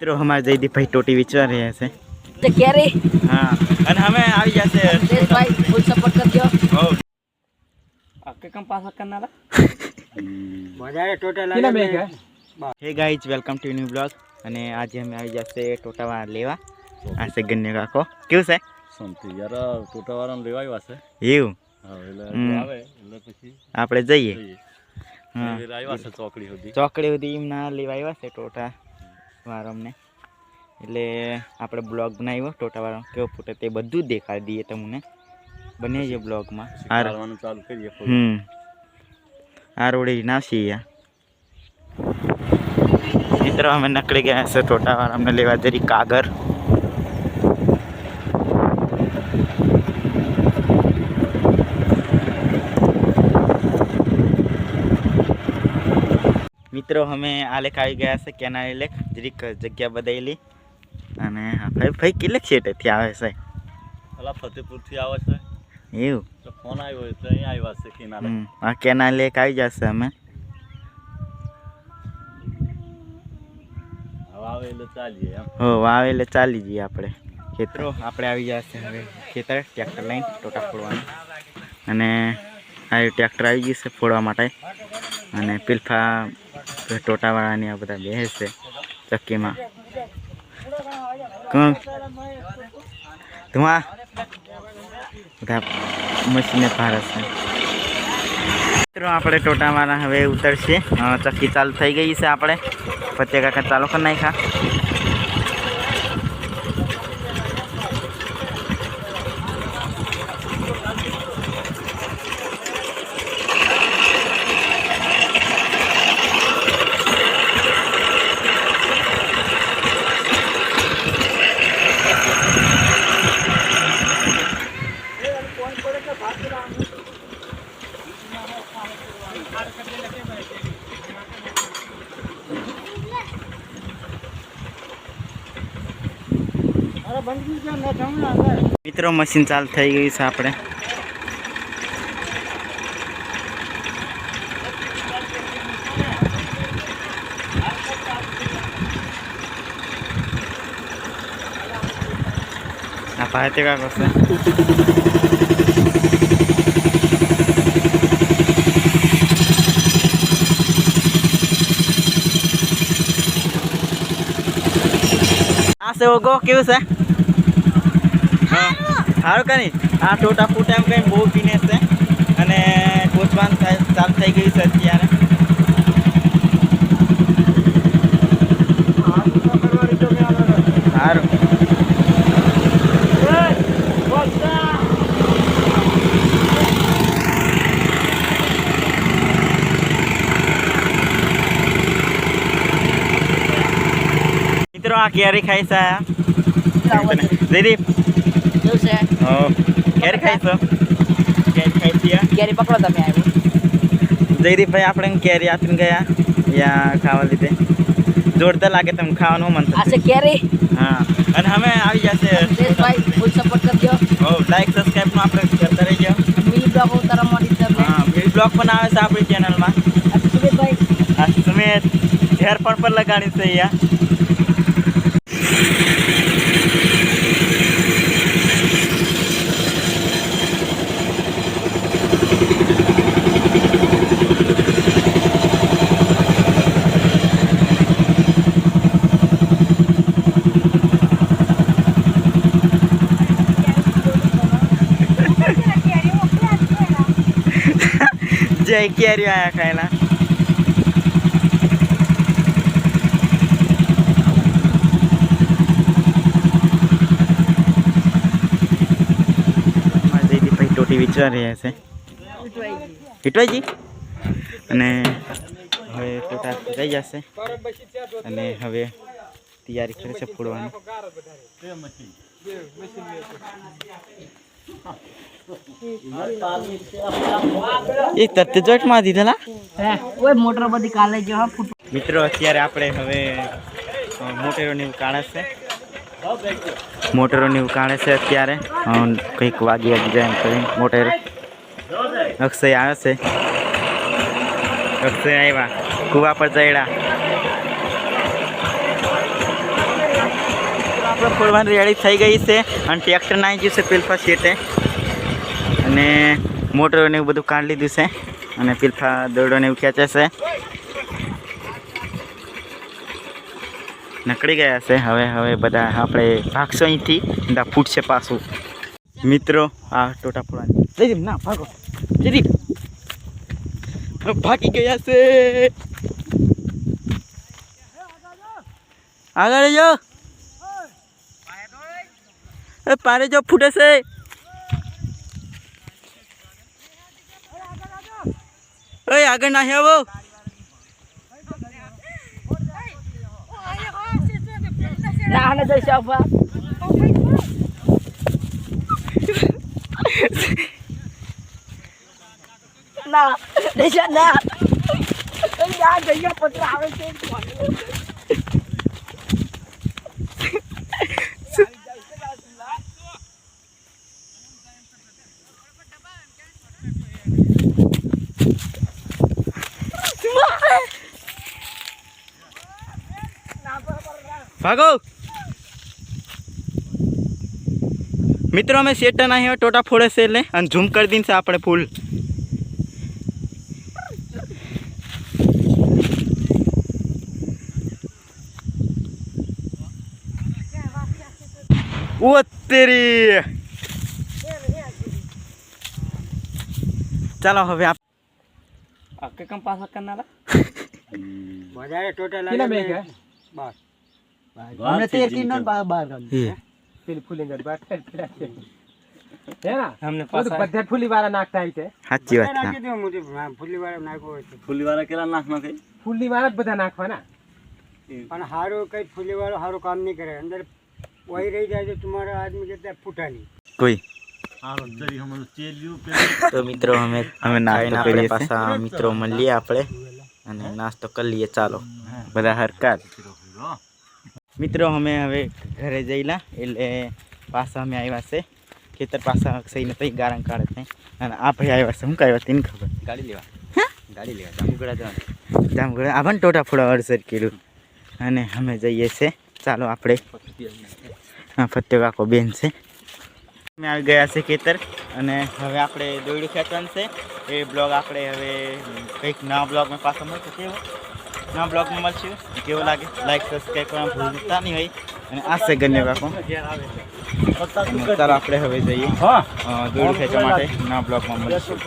મિત્રો અમારા જયદીપભાઈ ટોટી વિચવા રહ્યા છે. તે ક્યારે? હા અને અમે આવી જશે દેશભાઈ ફૂલ સપોર્ટ કરજો. હો કમ પાસ કરનારા? Hey guys welcome to new blog. અને આજે અમે આવી જશે ટોટાવા લેવા. આ છે ગન્ય કાકો. કેવું છે? શાંતિ. યાર ટોટાવાળાને લેવા આવ્યા છે. એવું? હા એટલે. આવે એટલે પછી આપણે જઈએ. આવ્યા છે ચોકડી સુધી. ચોકડી સુધી એમના લેવા આવ્યા છે ટોટા વાળો અમને. એટલે આપણે બ્લોગ બનાવ્યો ટોટા વાળો. કેવો ફૂટે તે બધું જ દેખાડી દઈએ તમને. બને છે બ્લોગમાં. આ કાઢવાનું ચાલુ કરીએ. હમ. આ રોડે નાસી છીએ મિત્રો અમે નકળી ગયા છે ટોટાવાળા અમને લેવા જરી કાગર. મિત્રો અમે આ લેખ આવી ગયા છે કેનારી લેખ. જરીક જગ્યા બદલી અને ભાઈ ભાઈ છે સેટેથી આવે છે? પેલા ફતેપુરથી આવે છે. એવું? તો ફોન આવ્યો હોય તો અહીં આવ્યા છે કિનારે. આ કેનાલ લેક આવી જશે અમે. હો વાવે એટલે ચાલી જઈએ આપણે. ખેતરો આપણે આવી જશે હવે ખેતર ટ્રેક્ટર લઈને ટોટા ફોડવાનું. અને આ ટ્રેક્ટર આવી ગયું છે ફોડવા માટે. અને પિલફા ટોટાવાળાની આ બધા બેસે છે ચક્કીમાં. ધુઆ. બધા મશીને ભારે છે. મિત્રો, આપણે ટોટાવાળા હવે ઉતરશે. ચક્કી ચાલુ થઈ ગઈ છે આપણે. પત્તે કાકા ચાલુ કરી નાખ્યા. મિત્રો મશીન ચાલુ થઈ ગયું છે આપણે. આ પાતે કા કરશે આ છે ઓગો, કેવું છે? સારું કઈ આ ટોટા ફૂટા એમ કંઈ બહુ પીને છે. અને કોચવાન ચાલુ થઈ ગયું છે અત્યારે. સારું મિત્રો આ કેરી ખાઈ છે? જયદીપ. કેવું છે? હો કેરી ખાઈ કેરી ક્યારે પકડો તમે આવ્યું જયદીપભાઈ આપણે કેરી આપીને ગયા? યા ખાવા લીધે. જોરદાર લાગે તમે ખાવાનું મન થશે કેરી ક્યારે? હા. અને અમે આવી જશે દેશભાઈ ફૂલ સપોર્ટ કરજો હો લાઈક સબસ્ક્રાઈબનું આપણે કરતા રહીજો. મિની બ્લોગ ઉતારવા મળી જશે હા વીડિયો બ્લોગ પણ આવે છે આપણી ચેનલમાં આ છે સુમિતભાઈ. આ સુમેત હેર પણ પર લગાડી છે અહીંયા. જય કેરી આયા ખાયલા? ટોટી વિચવા રહ્યા છે. હિટવાજી અને હવે ટોટા થઈ જશે. અને હવે તૈયારી કરે છે ફોડવાની. એ તત્તે જોટમાં દીધેલા? ઓય મોટર બધી કાલે જો મિત્રો અત્યારે આપણે હવે મોટેરોની એવું છે. મોટેરોની કાઢે છે અત્યારે. કંઈક વાગી વાગી જાય એમ કરીને મોટેરો. અક્ષય આવે છે. અક્ષય આવ્યા. કુવા પર ચડ્યા. આપણે ફોડવાની રેડી થઈ ગઈ છે અને ટ્રેક્ટર નાઈ ગયું છે પેલફા શેટે અને મોટરોને એવું બધું કાઢી લીધું છે અને પેલફા દોરડોને એવું ખેંચે છે. નકળી ગયા છે. હવે હવે બધા આપણે ભાગશો અહીંથી બધા ફૂટશે પાછું. મિત્રો, આ ટોટા ફોડવાની. જયદીપ ના, ભાગો. જયદીપ ભાગી ગયા છે. આગળ જો એ પારે જો ફૂટે છે. ઓય આગળ ના આવો. ના ને જઈશ આપા ના ના. જઈએ પત્ર આવે છે. ભાગો. મિત્રો અમે શેટા ના ટોટા ફોડે છે એટલે. અને ઝૂમ કરી દઈને આપણે ફૂલ. ઓ તેરી ચાલો હવે આપ આકે કમ પાછા કરનારા વધારે ટોટલ કેટલા બેગ હે? અમને તેર કિલો બાર બાર હે પેલી ફૂલી ગઈ બાર ઠેર ઠેર છે. હે ના? અમને બધું બધા ફૂલી વાળા નાખતા હોય છે સાચી વાત નાખી દઉં મોટી ફૂલી વાળા નાખવો હોય તો. ફૂલીવાળા કેટલા નાખ નાખે ફૂલી વાળા જ બધા નાખવાના પણ હારું કઈ ફૂલી વાળો હારું કામ નહીં કરે અંદર વહી રહી જાય તો તમારા આદમી જતા ફૂટા નહીં કોઈ હારો જરી હમણાં ચેલ્યું પેલું તો મિત્રો અમે અમે નાસ્તો કરીએ પાછા મિત્રો મળીએ આપણે અને નાસ્તો કરી લઈએ ચાલો. બધા હરકાર મિત્રો અમે હવે ઘરે જઈલા. એટલે પાછા અમે આવ્યા છે. ખેતર પાછા સહીને તઈ ગારણ કાઢે છે. અને આ ભાઈ આવ્યા છે. શું કાંઈ તેને ખબર? ગાડી લેવા. ગાડી લેવા. જામુગડા જવાનું. જામુગડા. આ પણ ટોટા ફોડા અડસર કર્યું અને અમે જઈએ છે. ચાલો આપણે. હા ફત્યો કાકો બેન છે. અમે આવી ગયા છે ખેતર. અને હવે આપણે દોયડું ખેંચવાનું છે. એ બ્લોગ આપણે હવે કંઈક નવા બ્લોગમાં પાછો મળશે. કેવો? નવા બ્લોગમાં મળશું. કેવું લાગે? લાઈક સબસ્ક્રાઈબ કરવાનું ભૂલતા નહીં હોય. અને આ કાકો અને ચાલો આપણે હવે જઈએ અ, ખેંચવા માટે નવા બ્લોગમાં મળશું.